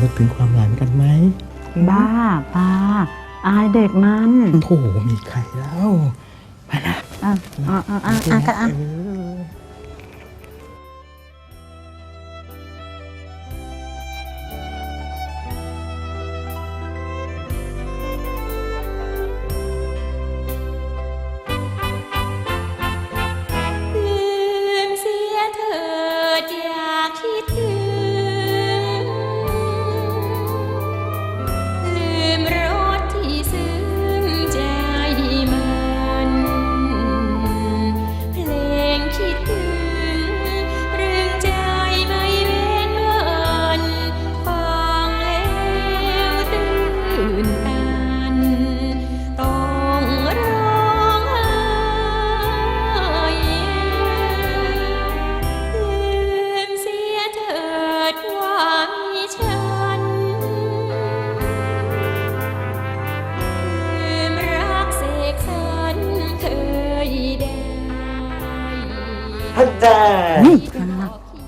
เรามาลำลึกถึงความหลังกันไหมบ้าป้าอายเด็กมันโอ้โหมีใครแล้ว ไปนะอะอะอะอะอะ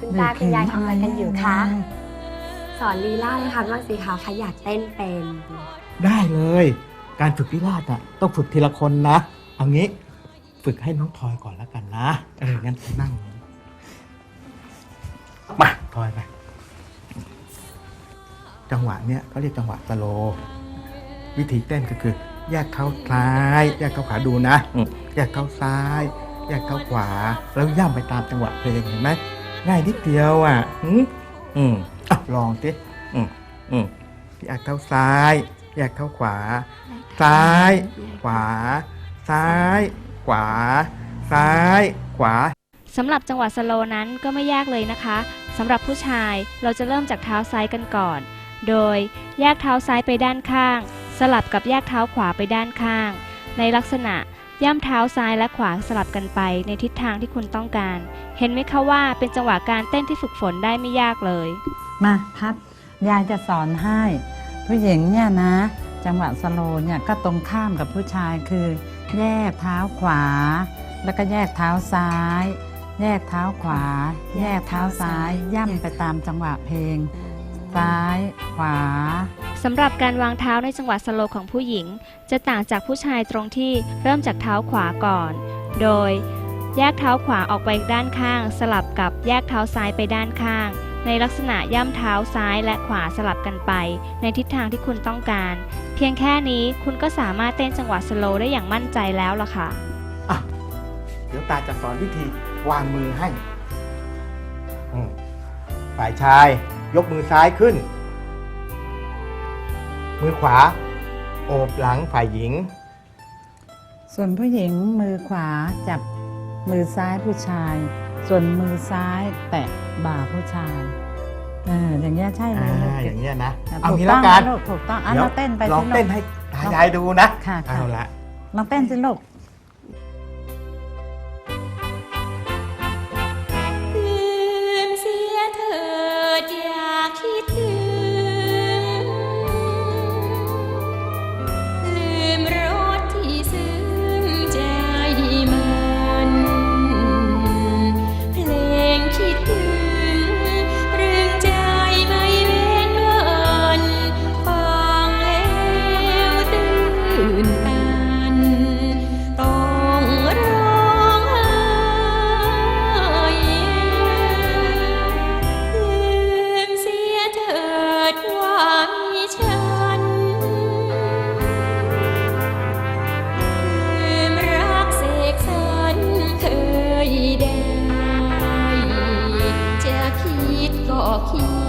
คุณตาคุณยายทำอะไรกันอยู่คะ สอนลีลาให้ค่ะบ้างสิคะพอยากเต้นเป็น ได้เลย การฝึกพิราบอะต้องฝึกทีละคนนะเอางี้ฝึกให้น้องทอยก่อนแล้วกันนะเอองั้นนั่งมาทอยไปจังหวะเนี้ยเขาเรียกจังหวะสโลว์วิธีเต้นก็คือ แยกเท้าซ้าย แยกเท้าขวาดูนะอืมแยกเท้าซ้าย แยกเท้าขวา แล้วย่ำไปตามจังหวะเพลงเห็นไหม ง่ายนิดเดียวอะ อืมอืมอะลองสิอืมอืมแยกเท้าซ้ายแยกเท้าขวา ซ้าย ขวา ซ้าย ขวา ซ้าย ขวา สำหรับจังหวะสโลว์นั้นก็ไม่ยากเลยนะคะสำหรับผู้ชายเราจะเริ่มจากเท้าซ้ายกันก่อน โดยแยกเท้าซ้ายไปด้านข้าง สลับกับแยกเท้าขวาไปด้านข้าง ในลักษณะ ย่ำเท้าซ้ายและขวาสลับกันไปในทิศทางที่คุณต้องการ เห็นไหมคะว่าเป็นจังหวะการเต้นที่ฝึกฝนได้ไม่ยากเลย มาพัดยายจะสอนให้ ผู้หญิงเนี่ยนะ จังหวะสโลว์เนี่ยก็ตรงข้ามกับผู้ชายคือ แยกเท้าขวา แล้วก็แยกเท้าซ้าย แยกเท้าขวา แยกเท้าซ้าย ย่ำไปตามจังหวะเพลง ซ้ายขวา สำหรับการวางเท้าในจังหวะสโลของผู้หญิง จะต่างจากผู้ชายตรงที่เริ่มจากเท้าขวาก่อน โดย แยกเท้าขวาออกไปด้านข้าง สลับกับแยกเท้าซ้ายไปด้านข้าง ในลักษณะย่ำเท้าซ้ายและขวาสลับกันไป ในทิศทางที่คุณต้องการ เพียงแค่นี้คุณก็สามารถเต้นจังหวะสโลได้อย่างมั่นใจแล้วล่ะค่ะ อะ เดี๋ยวตาจะสอนวิธีวางมือให้อืมฝ่ายชายยกมือซ้ายขึ้น มือขวา โอบหลังฝ่ายหญิง ส่วนผู้หญิงมือขวาจับมือซ้ายผู้ชาย ส่วนมือซ้ายแตะบ่าผู้ชายเอออย่างเงี้ยใช่เลอ่ายลูกอย่างเงี้ยนะถูเอากงี้ต้แล้อวงกันนะลูกถูกต้องอะดี๋ยว เราเต้นไปลองสิลูเต้กนให้ตายายดูนะ ค่ะค่ะ เอาละ ลองเต้นสิลูก You.